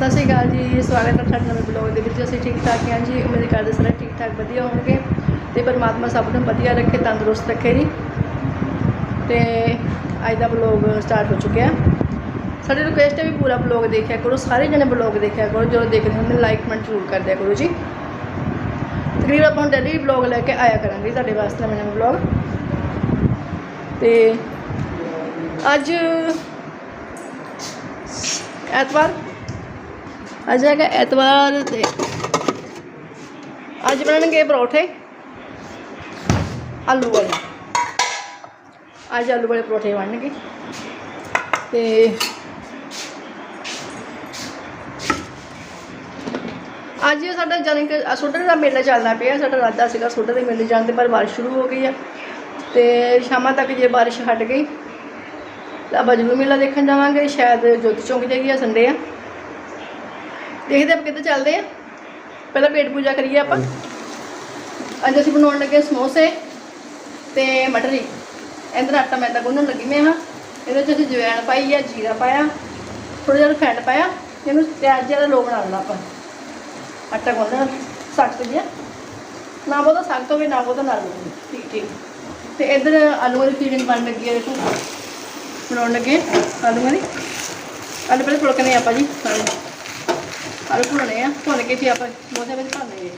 ਸਤਿ ਸ਼੍ਰੀ ਅਕਾਲ ਜੀ, ਸਵਾਗਤ ਹੈ ਤੁਹਾਡਾ ਨਵੇਂ ਬਲੌਗ ਦੇ ਵਿੱਚ। ਅਸੀਂ ਠੀਕ ਠਾਕ ਹਾਂ ਜੀ, ਉਮੀਦ ਕਰਦੇ ਸਾਰੇ ਠੀਕ ਠਾਕ ਵਧੀਆ ਹੋਣਗੇ ਤੇ ਪਰਮਾਤਮਾ ਸਭ ਨੂੰ ਵਧੀਆ ਰੱਖੇ, ਤੰਦਰੁਸਤ ਰੱਖੇ ਜੀ। ਤੇ ਅੱਜ ਦਾ ਬਲੌਗ ਸਟਾਰਟ ਹੋ ਚੁੱਕਿਆ। ਸਾਡੀ ਰਿਕੁਐਸਟ ਹੈ ਵੀ ਪੂਰਾ ਬਲੌਗ ਦੇਖਿਆ ਕਰੋ, ਸਾਰੇ ਜਣੇ ਬਲੌਗ ਦੇਖਿਆ ਕਰੋ, ਜਦੋਂ ਦੇਖਦੇ ਹੁੰਦੇ ਲਾਈਕ ਕਮੈਂਟ ਜ਼ਰੂਰ ਕਰ ਦਿਆ ਕਰੋ ਜੀ। ਤਕਰੀਬਨ ਆਪਾਂ ਡੇਲੀ ਬਲੌਗ ਲੈ ਕੇ ਆਇਆ ਕਰਾਂਗੇ ਤੁਹਾਡੇ ਵਾਸਤੇ ਨਵੇਂ ਨਵੇਂ ਬਲੌਗ ਤੇ ਅੱਜ ਐਤਵਾਰ ਅੱਜ ਹੈਗਾ ਐਤਵਾਰ ਤੇ ਅੱਜ ਬਣਨਗੇ ਪਰੌਠੇ। ਆਲੂ ਵਾਲੇ। ਅੱਜ ਆਲੂ ਵਾਲੇ ਪਰੌਠੇ ਬਣਨਗੇ। ਤੇ ਅੱਜ ਸਾਡਾ ਜਾਣੀ ਕਿ ਸੋਡਰ ਦਾ ਮੇਲਾ ਚੱਲਦਾ ਪਿਆ। ਸਾਡਾ ਰਾਦਾ ਸੀਗਾ ਸੋਡਰ ਦੇ ਮੇਲੇ ਜਾਣ ਦੇ ਪਰ ਬਾਰਿਸ਼ ਸ਼ੁਰੂ ਹੋ ਗਈ ਆ। ਤੇ ਸ਼ਾਮਾਂ ਤੱਕ ਜੇ ਬਾਰਿਸ਼ ਹਟ ਗਈ, ਤਾਂ ਆਪਾਂ ਜ਼ਰੂਰ ਮੇਲਾ ਦੇਖਣ ਜਾਵਾਂਗੇ। ਸ਼ਾਇਦ ਜੋਤੀ ਚੌਂਕ ਜਾਈਏ ਸੰਡੇ ਆ। ਦੇਖਦੇ ਆਪਾਂ ਕਿੱਥੇ ਚੱਲਦੇ ਆ। ਪਹਿਲਾਂ ਪੇਟ ਪੂਜਾ ਕਰੀਏ ਆਪਾਂ। ਅੱਜ ਅਸੀਂ ਬਣਾਉਣ ਲੱਗੇ ਸਮੋਸੇ ਤੇ ਮਟਰੀ। ਇਹਦੇ ਆਟਾ ਮੈਦਾ ਗੁੰਨਣ ਲੱਗੀ ਮੈਂ ਹਾਂ। ਇਹਦੇ ਚ ਅਸੀਂ ਜਵੈਣ ਪਾਈ ਆ, ਜੀਰਾ ਪਾਇਆ ਥੋੜਾ ਜਿਹਾ ਰਿਫਾਈਂਡ ਪਾਇਆ। ਇਹਨੂੰ ਪਿਆਜ਼ ਜਿਹਾ ਲੋ ਬਣਾ ਲੈਣਾ ਆਪਾਂ। ਆਟਾ ਗੁੰਨਣਾ ਸਖਤ ਜਿਹਾ ਨਾ ਬਹੁਤਾ ਸਖਤ ਹੋਵੇ, ਨਾ ਬਹੁਤਾ ਨਰਮ ਹੋਵੇ। ਠੀਕ ਠੀਕ। ਤੇ ਇੱਧਰ ਆਲੂਆਂ ਦੀ ਫੀਲਿੰਗ ਬਣ ਲੱਗੀ ਹੈ ਦੇਖੋ। ਬਣਾਉਣ ਲੱਗੇ ਆਲੂਆਂ ਦੀ ਆਲੂ ਪਹਿਲੇ ਫੁਲਕਣੇ ਆਪਾਂ ਜੀ। ਸਾਰੇ ਆਲੂ ਭੁੰਨਣੇ ਆ ਭੁੰਨ ਕੇ ਫਿਰ ਆਪਾਂ ਮੋਸੇ ਵਿੱਚ ਭਰਨੇ ਆ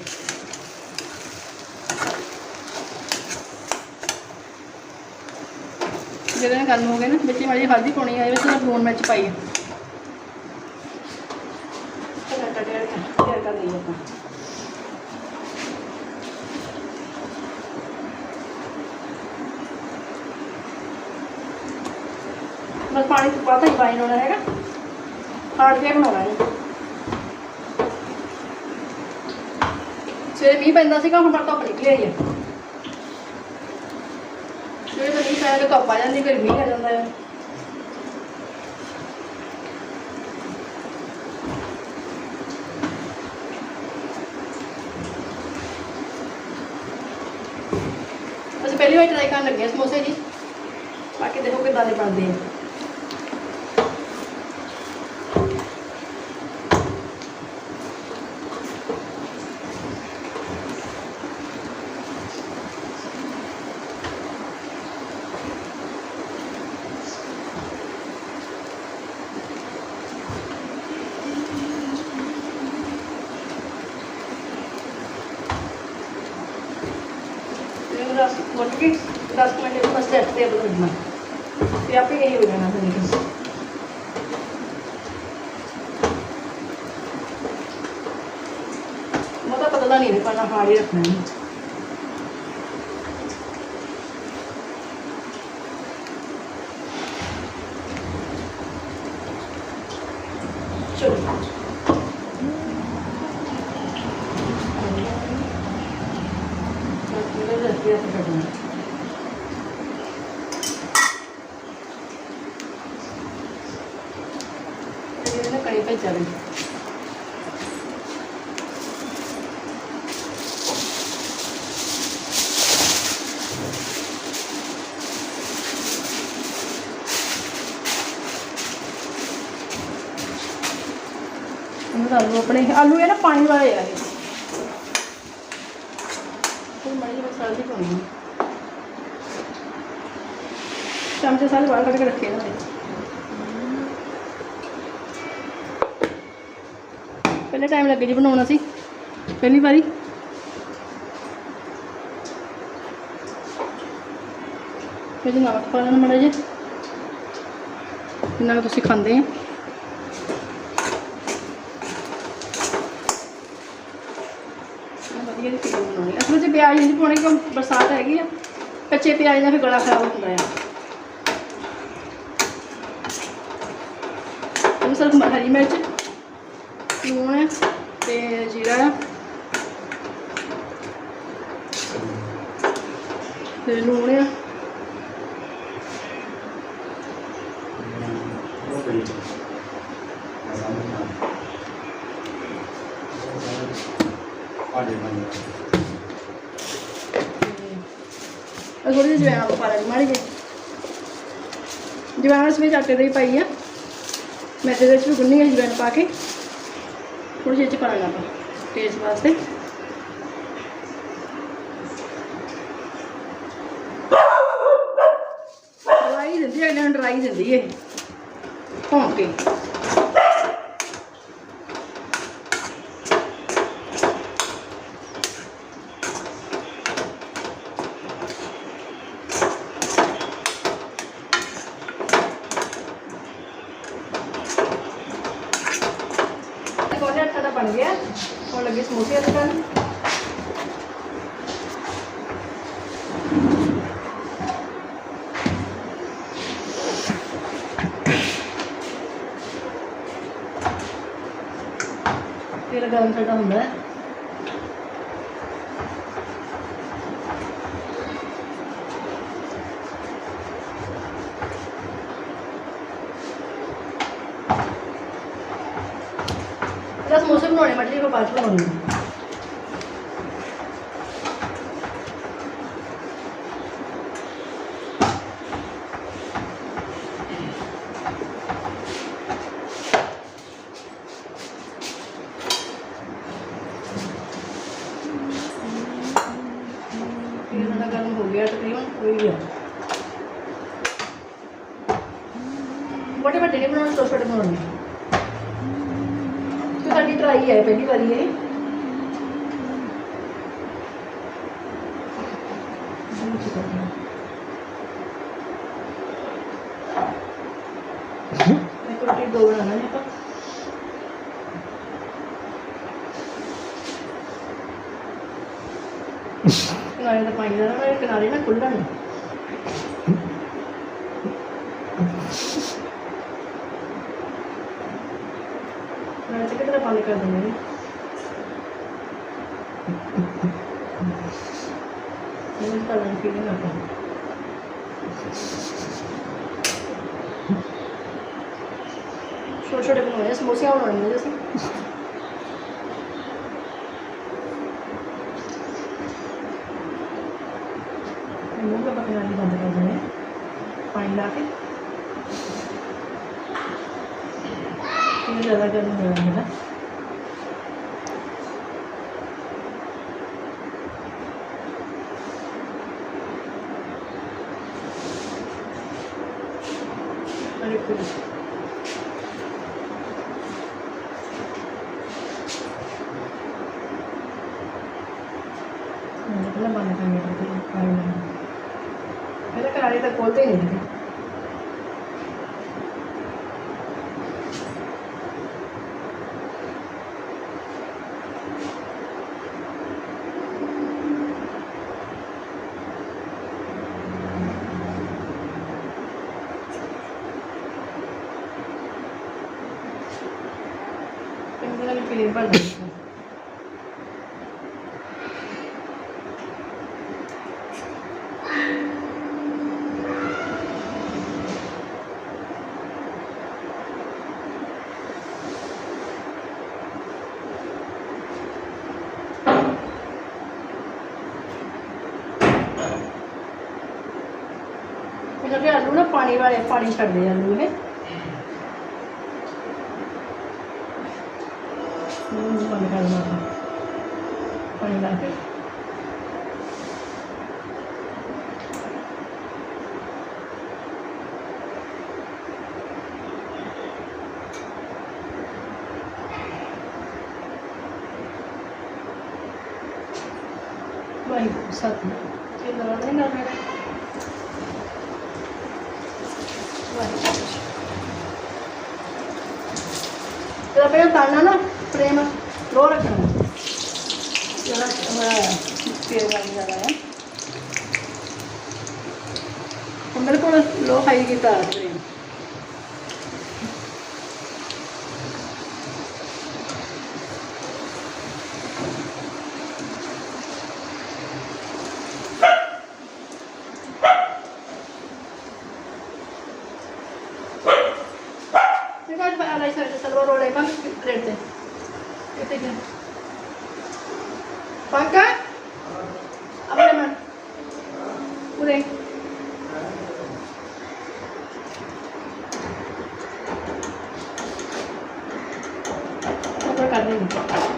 ਜਦੋਂ ਇਹ ਗਰਮ ਹੋ ਗਏ ਨਾ ਵਿੱਚ ਮਾੜੀ ਜਿਹੀ ਹਲਦੀ ਪਾਉਣੀ ਆ ਇਹਦੇ ਵਿੱਚ ਨਾ ਲੂਣ ਮਿਰਚ ਪਾਈ ਆ ਟਮਾਟਰ ਡੇਢ ਕਰ ਕਰ ਲਈਏ ਆਪਾਂ ਬਸ ਪਾਣੀ ਤੋਂ ਪਤਾ ਹੀ ਪਾਣੀ ਹੋਣਾ ਹੈਗਾ ਹਾਰਡ ਕੇ ਬਣਾਉਣਾ ਹੈ ਸਵੇਰੇ ਮੀਂਹ ਪੈਂਦਾ ਸੀਗਾ, ਹੁਣ ਪਰ ਧੁੱਪ ਨਿਕਲੀ ਆਈ ਹੈ ਸਵੇਰੇ ਤਾਂ ਮੀਂਹ ਪੈਣ ਕੇ ਧੁੱਪ ਆ ਜਾਂਦੀ, ਫਿਰ ਮੀਂਹ ਆ ਜਾਂਦਾ ਹੈ ਅਸੀਂ ਪਹਿਲੀ ਵਾਰ ਟਰਾਈ ਕਰਨ ਲੱਗੇ ਸਮੋਸੇ ਜੀ। ਬਾਕੀ ਦੇਖੋ ਕਿੱਦਾਂ ਦੇ ਬਣਦੇ ਆ ਇਹ ਰਸ ਮੁੱਟ ਕੇ 10 ਮਿੰਟ ਇਹਨੂੰ ਬਸ ਰੈਸਟ ਤੇ ਬਦਲਣਾ ਤੇ ਆਪੇ ਇਹ ਹੋ ਜਾਣਾ ਫਿਰ ਮੋਟਾ ਪਤਲਾ ਨਹੀਂ ਪਾਣਾ ਹਾਰਡ ਹੀ ਰੱਖਣਾ ਹੈ ਚਲੋ ਕੜੀ ਭੇਜਾ ਵੀ ਇਹਨਾਂ ਆਲੂ ਆਪਣੇ। ਆਲੂ ਇਹ ਨਾ ਪਾਣੀ ਵਾਲੇ ਆ ਇਹ। ਕੋਈ ਮਾੜੀ ਜਿਹੀ ਮਸਾਲਾ ਦੀ ਪਾਉਣੀ ਹੈ। ਚਮਚੇ ਸਾਰੇ ਬਾਹਰ ਕੱਢ ਕੇ ਰੱਖੇ ਇਹਨਾਂ ਦੇ ਪਹਿਲੇ ਟਾਈਮ ਲੱਗੇ ਜੀ ਬਣਾਉਣਾ ਸੀ ਪਹਿਲੀ ਵਾਰੀ। ਫਿਰ ਨਮਕ ਪਾ ਲੈਣਾ ਮੜਾ ਜੀ ਜਿੰਨਾ ਕੁ ਤੁਸੀਂ ਖਾਂਦੇ ਆ ਵਧੀਆ ਦੀ ਫੀਲਿੰਗ ਬਣਾਉਣੀ ਅਸਲ ਵਿੱਚ ਪਿਆਜ਼ ਨਹੀਂ ਪਾਉਣੇ ਕਿਉਂ ਬਰਸਾਤ ਹੈਗੀ ਆ ਕੱਚੇ ਪਿਆਜ਼ ਨਾਲ ਫਿਰ ਗਲਾ ਖਰਾਬ ਹੁੰਦਾ ਆ ਇਹ ਸਿਰਫ ਹਰੀ ਮਿਰਚ ਲੂਣ ਹੈ ਤੇ ਜੀਰਾ ਹੈ ਤੇ ਲੂਣ ਹੈ ਇਹ ਥੋੜੀ ਜਿਹੀ ਜਵੈਣ ਆਪਾਂ ਪਾ ਲੈਣੀ ਮਾੜੀ ਜਿਹੀ। ਜਵੈਣ ਇਸ ਆਟੇ ਦੇ ਹੀ ਪਾਈ ਆ। ਮੈਂ ਦੇ ਵਿੱਚ ਵੀ ਗੁੰਨੀ ਹੈ ਜਵੈਣ ਪਾ ਕੇ। ਥੋੜੀ ਜਿਹੀ ਚ ਲੈਣਾ ਆਪਾਂ ਟੇਸਟ ਵਾਸਤੇ। ਡਰਾਈ ਦਿੰਦੀ ਹੈ ਇਹਨਾਂ ਡਰਾਈ ਦਿੰਦੀ ਹੈ ਭੌਂ ਕੇ ਕੋਨੇ ਆਟਾ ਦਾ ਬਣ ਗਿਆ ਹੁਣ ਲੱਗੇ ਸਮੋਸੇ ਕਰਨ ਤੇਲ ਗਰਮ ਬਣਾਉਣੇ ਮਟਰੀ ਕੋ ਬਾਅਦ ਬਣਾਉਣੀ ਇਹ ਸਾਡਾ ਗਰਮ ਹੋ ਗਿਆ ਤਕਰੀਬਨ ਹੋ ਗਿਆ ਵੱਡੇ ਵੱਡੇ ਨਹੀਂ ਬਣਾਉਣੇ ਛੋਟੇ ਛੋਟੇ ਬਣਾਉਣੇ ਤੇ ਸਾਡੀ ਟਰਾਈ ਹੈ ਪਹਿਲੀ ਵਾਰੀ ਇਹ ਇੱਕ ਦੋ ਬਣਾਉਣਾ ਨੇ ਆਪਾਂ ਕਿਨਾਰੇ ਦਾ ਪਾਣੀ ਦਾ ਨਾ ਕਿਨਾਰੇ ਨਾ ਖੁੱਲਣ ਮੈਂ ਤੇ ਕਿਤੇ ਪਾਣੀ ਕਰ ਦਿੰਦੀ ਹਾਂ ਮੈਨੂੰ ਤਾਂ ਨਹੀਂ ਫੀਲਿੰਗ ਆਉਂਦਾ ਛੋਟੇ ਛੋਟੇ ਬਣਾਉਣੇ ਆ, ਸਮੋਸੇ ਬਣਾਉਣੇ ਨੇ ਅਸੀਂ ਮੂੰਹ ਦਾ ਪਕਣਾ ਨਹੀਂ ਬੰਦ ਕਰ ਦੇਣੇ ਪਾਣੀ ਲਾ ਕੇ ਇਹ ਜ਼ਿਆਦਾ ਗਰਮ ਹੋ ਜਾਂਦਾ ਹੈ ਅਰੇ ਕੋਈ ਮੈਂ ਪਹਿਲਾਂ ਬੰਦ ਕਰ ਲਿਆ ਤੇ ਪਾਣੀ ਲਾ ਮੇਰੇ ਕਰਾਰੇ ਤਾਂ ਖੋਲਦੇ ਨਹੀਂ ਹੈਗੇ ਇਹਨਾਂ ਦੀ ਫੀਲਿੰਗ ਬਣ ਗਈ ਇਹਨਾਂ ਦੇ ਆਲੂ ਨਾ ਪਾਣੀ ਵਾਲੇ ਪਾਣੀ ਛੱਡਦੇ ਆ ਆਲੂ ਇਹ ਨੂੰ ਬੰਦ ਕਰ ਪਾਣੀ ਲਾ ਕੇ। ਵਾਹਿਗੁਰੂ ਸਤਿ ਇਹ ਦਰਦ ਨਹੀਂ ਕਰ ਮੇਰਾ ਵਾਹਿਗੁਰੂ ਪਹਿਲਾਂ ਤਾਣਾ ਨਾ ਪ੍ਰੇਮ ਲੋ ਰੱਖਣਾ। ਜਿਹੜਾ ਹਮਾਰਾ ਤੇਲ ਵਾਲੀ ਜ਼ਿਆਦਾ ਹੈ। ਹੁਣ ਕੋਲ ਲੋ ਹਾਈ ਕੀਤਾ। ਹੈ ਪ੍ਰੇਮ ਤੇ ਬਾਅਦ ਆਲਾ ਸਰ ਸਲਵਾਰ ਰੋਲੇ ਪਾ ਪਲੇਟ ਤੇ ਇੱਥੇ ਗਿਆ ਪੰਕਾ ਆਪਣੇ ਮਨ ਉਰੇ ਉਹ ਥੋੜਾ ਕਰ ਦੇਂਗੇ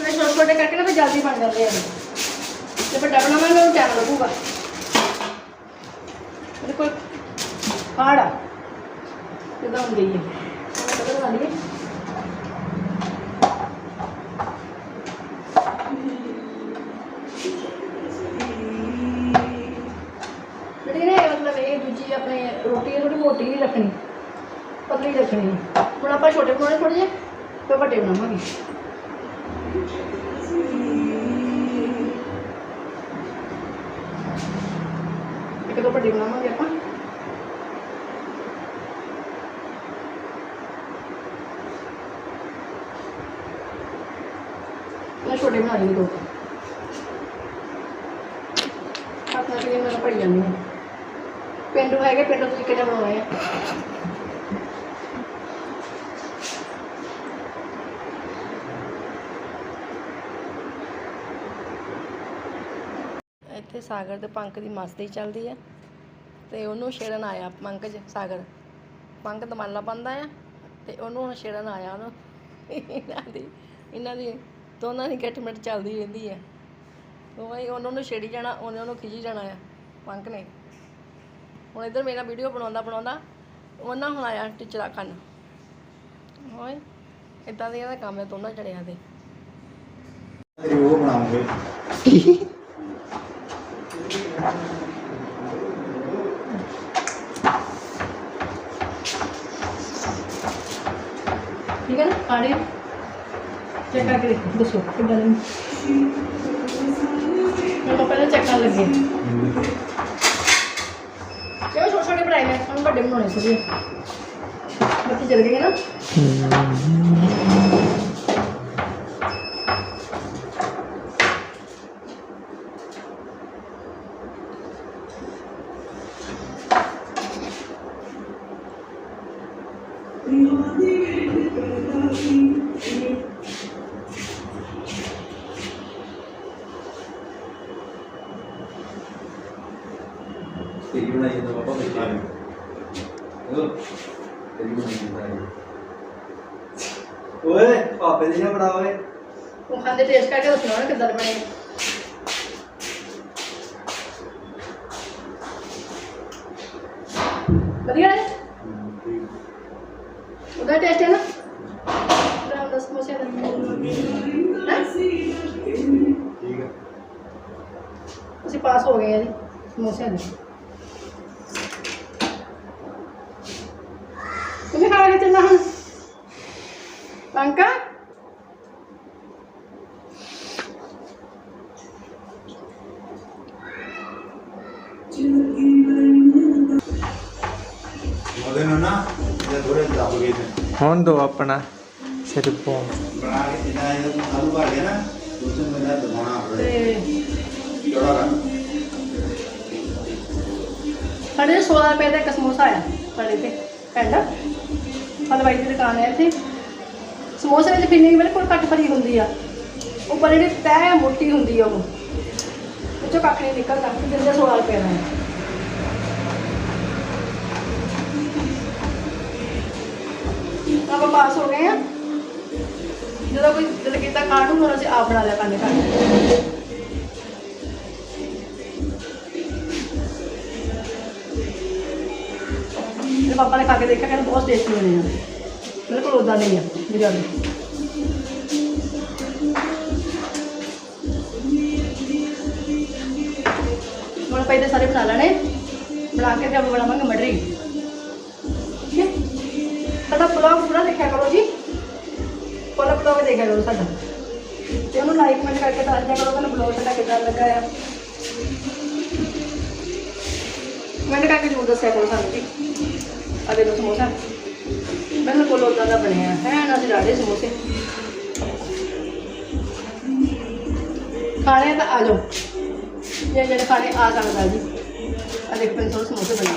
ਮੈਂ ਛੋਟੇ ਛੋਟੇ ਕਰਕੇ ਨਾ ਫਿਰ ਜਲਦੀ ਬਣ ਜਾਂਦੇ ਆ। ਤੇ ਵੱਡਾ ਬਣਾਵਾਂਗੇ ਉਹ ਟਾਈਮ ਲੱਗੂਗਾ। ਇਹਦੇ ਕੋਲ ਹਾੜ ਆ। ਹੁੰਦੀ ਹੈ ਉਹ ਕਦੋਂ ਬਣਾ ਲਈਏ ਜਿਹੜੀ ਨੇ ਮਤਲਬ ਇਹ ਦੂਜੀ ਆਪਣੇ ਰੋਟੀ ਹੈ ਥੋੜੀ ਮੋਟੀ ਨਹੀਂ ਰੱਖਣੀ ਪਤਲੀ ਰੱਖਣੀ ਹੈ। ਹੁਣ ਆਪਾਂ ਛੋਟੇ ਬਣਾਉਣੇ ਥੋੜੇ ਜਿਹੇ ਤੇ ਵੱਡੇ ਬਣਾਵਾਂਗੇ ਇੱਕ ਦੋ ਵੱਡੇ ਬਣਾਵਾਂਗੇ ਆਪਾਂ ਮੈਂ ਛੋਟੇ ਬਣਾ ਲਈ ਦੋ ਹੱਥ ਨਾਲ ਕਿਵੇਂ ਮੇਰਾ ਪੜੀ ਜਾਂਦੀ ਹੈ ਪਿੰਡੂ ਹੈਗੇ ਪਿੰਡੂ ਤਰੀਕੇ ਨਾਲ ਬਣਾਉਣੇ ਇੱਥੇ ਸਾਗਰ ਤੇ ਪੰਕ ਦੀ ਮਸਤੀ ਚੱਲਦੀ ਹੈ ਤੇ ਉਹਨੂੰ ਛੇੜਨ ਆਇਆ ਪੰਕਜ ਸਾਗਰ। ਪੰਕ ਦਮਾਲਾ ਪਾਉਂਦਾ ਆ ਤੇ ਉਹਨੂੰ ਹੁਣ ਛੇੜਨ ਆਇਆ ਉਹਨੂੰ। ਇਹਨਾਂ ਦੀ ਇਹਨਾਂ ਦੀ ਦੋਨਾਂ ਦੀ ਗੱਠਮਿੰਟ ਚੱਲਦੀ ਰਹਿੰਦੀ ਹੈ ਉਹ ਹੀ ਉਹਨਾਂ ਨੂੰ ਛੇੜੀ ਜਾਣਾ, ਉਹਨੇ ਉਹਨੂੰ ਖਿਜੀ ਜਾਣਾ ਆ ਪੰਕ ਨੇ। ਹੁਣ ਇੱਧਰ ਮੇਰਾ ਵੀਡੀਓ ਬਣਾਉਂਦਾ ਬਣਾਉਂਦਾ, ਉਹਨਾਂ ਹੁਣ ਆਇਆ ਟੀਚਰਾ ਕੰਨ ਹੋਏ ਇਦਾਂ ਦੀ ਇਹਦਾ ਕੰਮ ਹੈ ਦੋਨਾਂ ਜਣਿਆਂ ਦੇ। ਉਹ ਬਣਾਉਂਗੇ। ਠੀਕ ਹੈ ਨਾ? ਆੜੇ ਚੈੱਕ ਕਰਕੇ ਦੇਖੋ। ਦੱਸੋ, ਕਿੱਦਾਂ ਦੇ ਮੈਂ ਪਹਿਲਾਂ ਚੈੱਕ ਕਰਨ ਲੱਗੇ ਕਿਉਂ ਛੋਟੇ ਛੋਟੇ ਬਣਾਏ ਮੈਂ ਹੁਣ ਵੱਡੇ ਬਣਾਉਣੇ ਸੀਗੇ ਬੱਚੇ ਚਲ ਗਏ ਨਾ? ਤੇਰੀ ਬਣਾਈ ਤਾਂ ਪਾਪਾ ਬੈਠਾ ਹੈ ਉਹ ਤੇਰੀ ਬਣਾਈ ਤਾਂ ਓਏ, ਪਾਪੇ ਦੀ ਨਾ ਬਣਾ ਓਏ? ਉਹ ਖਾਂਦੇ ਟੇਸਟ ਕਰਕੇ ਦੱਸਣਾ ਨਾ ਕਿੱਦਾਂ ਬਣੇ ਵਧੀਆ ਹੈ ਉਹਦਾ ਟੇਸਟ ਹੈ ਨਾ ਰਾਮ ਦਾ ਸਮੋਸੇ ਦਾ ਹੈਂ? ਠੀਕ ਹੈ ਅਸੀਂ ਪਾਸ ਹੋ ਗਏ ਆ ਜੀ ਸਮੋਸਿਆਂ ਦੇ ਤੁਸੀਂ ਖਾ ਕੇ ਚੱਲਣਾ ਹੁਣ ਪੰਕਾ ਉਹਦੇ ਨੂੰ ਨਾ ਜੇ ਥੋੜੇ ਦੱਬ ਗਏ ਨੇ ਹੁਣ ਦੋ ਆਪਣਾ ਸਿਰ ਪੋ ਬਣਾ ਕੇ ਜਿੰਨਾ ਇਹ ਆਲੂ ਭਰ ਗਿਆ ਨਾ ਉਸ ਨੂੰ ਮੇਰਾ ਦਬਾਉਣਾ ਤੇ ਜੋੜਾ ਕਰ ਸਾਡੇ 16 ਰੁਪਏ ਦਾ ਇੱਕ ਸਮੋਸਾ ਆਇਆ ਸਾਡੇ ਤੇ ਪਿੰਡ ਹਲਵਾਈ ਦੀ ਦੁਕਾਨ ਹੈ ਇੱਥੇ। ਸਮੋਸੇ ਵਿੱਚ ਫਿਲਿੰਗ ਬਿਲਕੁਲ ਘੱਟ ਭਰੀ ਹੁੰਦੀ ਆ। ਉੱਪਰ ਜਿਹੜੀ ਤਹਿ ਮੋਟੀ ਹੁੰਦੀ ਆ ਉਹ। ਵਿੱਚੋਂ ਕੱਖ ਨਹੀਂ ਨਿਕਲਦਾ ਤੇ ਦਿੰਦੇ 16 ਰੁਪਏ ਹੈ। ਆਪਾਂ ਪਾਸ ਹੋ ਗਏ ਆ। ਜਦੋਂ ਕੋਈ ਦਿਲ ਕੀਤਾ ਖਾਣ ਨੂੰ ਅਸੀਂ ਆਪ ਬਣਾ ਲਿਆ ਕਰਨੇ ਘਰ ਮੇਰੇ ਪਾਪਾ ਨੇ ਖਾ ਕੇ ਦੇਖਿਆ, ਕਹਿੰਦੇ ਬਹੁਤ ਟੇਸਟੀ ਬਣੇ ਆ। ਬਿਲਕੁਲ ਉਦਾਂ ਨਹੀਂ ਆ ਬਿਰਿਆਨੀ ਹੁਣ ਪਹਿਲੇ ਸਾਰੇ ਬਣਾ ਲੈਣੇ। ਬਣਾ ਕੇ ਤੇ ਆਪਾਂ ਬਣਾਵਾਂਗੇ ਮਟਰੀ। ਠੀਕ ਹੈ? ਸਾਡਾ ਬਲੌਗ ਪੂਰਾ ਦੇਖਿਆ ਕਰੋ ਜੀ। ਪੂਰਾ ਬਲੌਗ ਦੇਖਿਆ ਕਰੋ ਸਾਡਾ। ਤੇ ਉਹਨੂੰ ਲਾਈਕ ਕਮੈਂਟ ਕਰਕੇ ਦੱਸ ਦਿਆ ਕਰੋ ਕਿ ਬਲੌਗ ਸਾਡਾ ਕਿੱਦਾਂ ਲੱਗਾ ਆ। ਕਮੈਂਟ ਕਰਕੇ ਜ਼ਰੂਰ ਦੱਸਿਆ ਕਰੋ ਸਾਨੂੰ ਜੀ। ਆ ਦੇ ਲੋ ਸਮੋਸਾ ਬਿਲਕੁਲ ਉਦਾਂ ਦਾ ਬਣਿਆ। ਹੈ ਨਾ ਰਾੜੇ ਸਮੋਸੇ। ਖਾਣੇ ਤਾਂ ਆ ਜਾਓ। ਜੇ ਜਿਹੜੇ ਖਾਣੇ ਆ ਸਕਦਾ ਜੀ। ਆ ਦੇਖ ਪੈਂਸਲ ਸਮੋਸੇ ਬਣਾ।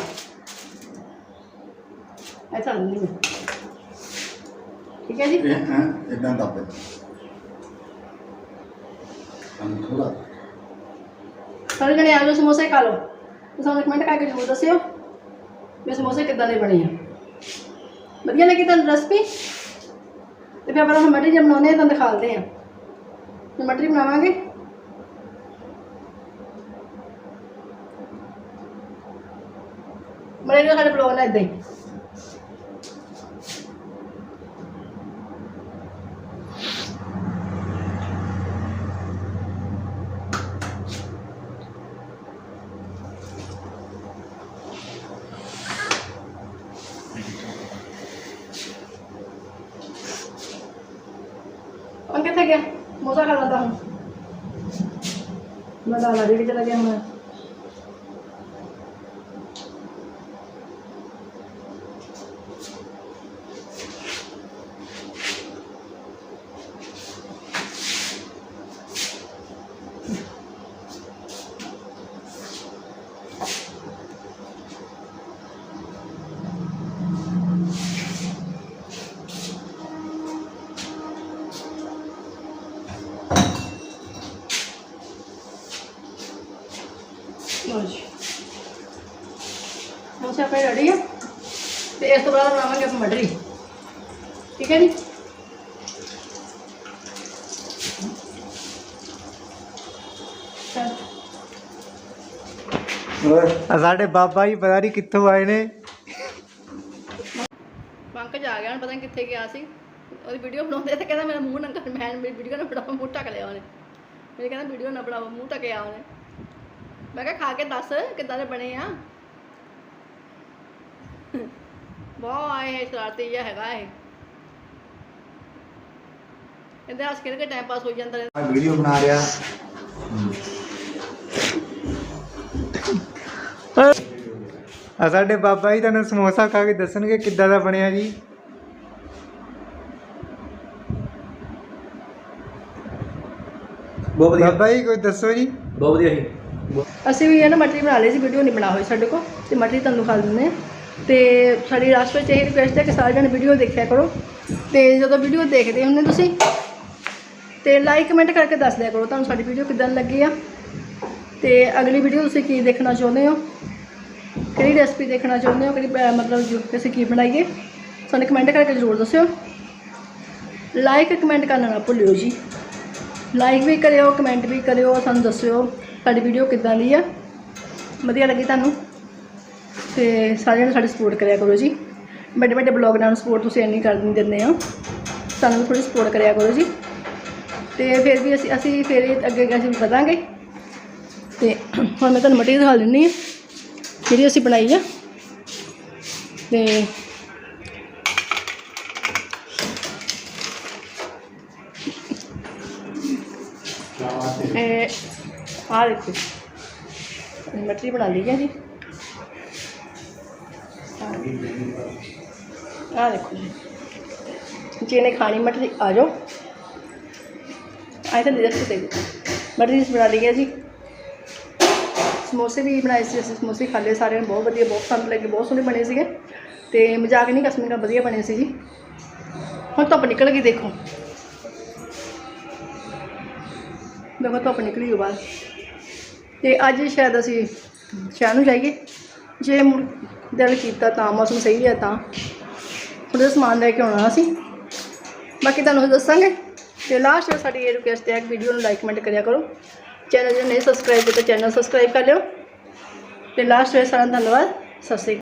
ਐਸਾ ਨਹੀਂ। ਠੀਕ ਹੈ ਜੀ? ਇਹ ਹਾਂ ਇਦਾਂ ਦੱਬ ਦੇ। ਕੰਮ ਥੋੜਾ ਸਾਰੇ ਜਣੇ ਆਲੂ ਸਮੋਸੇ ਖਾ ਲਓ। ਤੇ ਸਾਨੂੰ ਕਮੈਂਟ ਕਰਕੇ ਜ਼ਰੂਰ ਦੱਸਿਓ। ਮੈਂ ਸਮੋਸੇ ਕਿੱਦਾਂ ਦੇ ਬਣੇ ਆ? ਵਧੀਆ ਲੱਗੀ ਤੁਹਾਨੂੰ ਰੈਸਪੀ ਤੇ ਫਿਰ ਆਪਾਂ ਹੁਣ ਮਟਰੀ ਜੇ ਬਣਾਉਂਦੇ ਆ, ਤੁਹਾਨੂੰ ਦਿਖਾਉਂਦੇ ਆ। ਤੇ ਮਟਰੀ ਬਣਾਵਾਂਗੇ। ਬਣੇ ਸਾਡੇ ਬਲੌਗ ਨਾਲ ਇਦਾਂ ਹੀ ਹੁਣ ਕਿੱਥੇ ਗਿਆ ਮੋਸਾ ਖਾ ਲੈਂਦਾ ਹੁਣ ਮੈਂ ਦਾਣਾ ਦੇ ਕੇ ਚਲਾ ਗਿਆ ਹੁਣ ਲਓ ਜੀ ਮੋਸਾ ਆਪਣੇ ਰੈਡੀ ਆ। ਤੇ ਇਸ ਤੋਂ ਬਾਅਦ ਬਣਾਵਾਂਗੇ ਆਪਾਂ ਮਟਰੀ। ਠੀਕ ਹੈ ਜੀ? ਚੱਲ ਆ ਸਾਡੇ ਬਾਬਾ ਜੀ ਪਤਾ ਨਹੀਂ ਕਿੱਥੋਂ ਆਏ ਨੇ। ਪੰਕਜ ਆ ਗਿਆ ਹੁਣ ਪਤਾ ਨਹੀਂ ਕਿੱਥੇ ਗਿਆ ਸੀ। ਉਹਦੀ ਵੀਡੀਓ ਬਣਾਉਂਦੇ ਤੇ ਕਹਿੰਦਾ ਮੇਰਾ ਮੂੰਹ ਨੰਗਾ ਮੈਂ ਮੇਰੀ ਵੀਡੀਓ ਨਾ ਬਣਾਓ ਮੂੰਹ ਢੱਕ ਲਿਆ ਉਹਨੇ। ਮੇਰੇ ਕਹਿੰਦਾ ਵੀਡੀਓ ਨਾ ਬਣਾਓ ਮੂੰਹ ਢੱਕਿਆ ਉਹਨੇ। ਮੈਂ ਕਿਹਾ ਖਾ ਕੇ ਦੱਸ ਕਿੱਦਾਂ ਦੇ ਬਣੇ ਆ। ਬਹੁਤ ਆਏ ਹੈ ਸ਼ਰਾਰਤੀ ਜਿਹਾ ਹੈਗਾ ਇਹ। ਇਹਦੇ ਹੱਸ ਕੇ ਟਾਈਮ ਪਾਸ ਹੋ ਜਾਂਦਾ। ਆ ਵੀਡੀਓ ਬਣਾ ਰਿਹਾ। ਆ ਸਾਡੇ ਬਾਬਾ ਜੀ ਤੁਹਾਨੂੰ ਸਮੋਸਾ ਖਾ ਕੇ ਦੱਸਣਗੇ ਕਿੱਦਾਂ ਦਾ ਬਣਿਆ ਜੀ। ਬਹੁਤ ਵਧੀਆ। ਬਾਬਾ ਜੀ ਕੋਈ ਦੱਸੋ ਜੀ। ਬਹੁਤ ਵਧੀਆ ਸੀ ਅਸੀਂ ਵੀ ਇਹ ਨਾ ਮਟਰੀ ਬਣਾ ਲਈ ਸੀ ਵੀਡੀਓ ਨਹੀਂ ਬਣਾ ਹੋਈ ਸਾਡੇ ਕੋਲ ਤੇ ਮਟਰੀ ਤੁਹਾਨੂੰ ਖਾ ਦਿੰਦੇ ਆ ਤੇ ਸਾਡੀ ਲਾਸਟ ਵਿੱਚ ਇਹ ਰਿਕੁਐਸਟ ਹੈ ਕਿ ਸਾਰੇ ਜਣੇ ਵੀਡੀਓ ਦੇਖਿਆ ਕਰੋ। ਤੇ ਜਦੋਂ ਵੀਡੀਓ ਦੇਖਦੇ ਹੁੰਦੇ ਤੁਸੀਂ ਤੇ ਲਾਈਕ ਕਮੈਂਟ ਕਰਕੇ ਦੱਸ ਦਿਆ ਕਰੋ ਤੁਹਾਨੂੰ ਸਾਡੀ ਵੀਡੀਓ ਕਿਦਾਂ ਲੱਗੀ ਆ। ਤੇ ਅਗਲੀ ਵੀਡੀਓ ਤੁਸੀਂ ਕੀ ਦੇਖਣਾ ਚਾਹੁੰਦੇ ਹੋ? ਕਿਹੜੀ ਰੈਸਪੀ ਦੇਖਣਾ ਚਾਹੁੰਦੇ ਹੋ? ਕਿਹੜੀ ਅਹ, ਮਤਲਬ ਜੋ ਅਸੀਂ ਕੀ ਬਣਾਈਏ? ਸਾਨੂੰ ਕਮੈਂਟ ਕਰਕੇ ਜ਼ਰੂਰ ਦੱਸਿਓ। ਲਾਈਕ ਕਮੈਂਟ ਕਰਨਾ ਨਾ ਭੁੱਲਿਓ ਜੀ। ਲਾਈਕ ਵੀ ਕਰਿਓ ਕਮੈਂਟ ਵੀ ਕਰਿਓ ਸਾਨੂੰ ਦੱਸਿਓ ਸਾਡੀ ਵੀਡੀਓ ਕਿੱਦਾਂ ਦੀ ਆ। ਵਧੀਆ ਲੱਗੀ ਤੁਹਾਨੂੰ? ਤੇ ਸਾਰਿਆਂ ਨੇ ਸਾਡੀ ਸਪੋਰਟ ਕਰਿਆ ਕਰੋ ਜੀ। ਵੱਡੇ ਵੱਡੇ ਬਲੌਗ ਨਾਲ ਸਪੋਰਟ ਤੁਸੀਂ ਇੰਨੀ ਕਰ ਦਿੰਦੇ ਹੋ ਸਾਨੂੰ ਵੀ ਥੋੜੀ ਸਪੋਰਟ ਕਰਿਆ ਕਰੋ ਜੀ। ਤੇ ਫਿਰ ਵੀ ਅਸੀਂ ਅਸੀਂ ਫਿਰ ਅੱਗੇ ਅੱਗੇ ਅਸੀਂ ਵਧਾਂਗੇ। ਤੇ ਹੁਣ ਮੈਂ ਤੁਹਾਨੂੰ ਮਟੀ ਦਿਖਾ ਦਿੰਦੀ ਹਾਂ ਜਿਹੜੀ ਅਸੀਂ ਬਣਾਈ ਆ। ਤੇ ਇਹ ਆਹ ਦੇਖੋ। ਮਟਰੀ ਬਣਾ ਲਈ ਹੈ ਜੀ। ਆਹ ਦੇਖੋ ਜੀ। ਜਿਹਨੇ ਖਾਣੀ ਮਟਰੀ, ਆ ਜਾਓ। ਆਏ ਤਾਂ ਦੇ ਦੇ ਮਟਰੀ ਬਣਾ ਲਈ ਹੈ ਜੀ। ਸਮੋਸੇ ਵੀ ਬਣਾਏ ਸੀ ਅਸੀਂ, ਸਮੋਸੇ ਖਾ ਲਏ ਸਾਰਿਆਂ ਨੂੰ। ਬਹੁਤ ਵਧੀਆ, ਬਹੁਤ ਪਸੰਦ ਲੱਗੇ, ਬਹੁਤ ਸੋਹਣੇ ਬਣੇ ਸੀਗੇ। ਤੇ ਮਜ਼ਾਕ ਨਹੀਂ ਕਸਮੀ ਨਾਲ ਵਧੀਆ ਬਣੇ ਸੀ ਜੀ। ਹੁਣ ਧੁੱਪ ਨਿਕਲ ਗਈ, ਦੇਖੋ। ਦੇਖੋ, ਧੁੱਪ ਨਿਕਲੀ ਉਹ ਬਾਅਦ ਤੇ ਅੱਜ ਸ਼ਾਇਦ ਅਸੀਂ ਸ਼ਹਿਰ ਨੂੰ ਜਾਈਏ। ਜੇ ਮੁੜ ਦਿਲ ਕੀਤਾ ਤਾਂ, ਮੌਸਮ ਸਹੀ ਹੈ ਤਾਂ। ਥੋੜ੍ਹਾ ਜਿਹਾ ਸਮਾਨ ਲੈ ਕੇ ਆਉਣਾ ਅਸੀਂ। ਬਾਕੀ ਤੁਹਾਨੂੰ ਅਸੀਂ ਦੱਸਾਂਗੇ। ਤੇ ਲਾਸਟ ਵਿੱਚ ਸਾਡੀ ਇਹ ਰਿਕੁਐਸਟ ਹੈ ਕਿ ਵੀਡੀਓ ਨੂੰ ਲਾਈਕ ਕਮੈਂਟ ਕਰਿਆ ਕਰੋ। ਚੈਨਲ ਜੇ ਨਹੀਂ ਸਬਸਕ੍ਰਾਈਬ ਕੀਤਾ ਚੈਨਲ ਸਬਸਕ੍ਰਾਈਬ ਕਰ ਲਿਓ। ਤੇ ਲਾਸਟ ਵਿੱਚ ਸਾਰਾ ਧੰਨਵਾਦ। ਸਤਿ ਸ਼੍ਰੀ ਅਕਾਲ।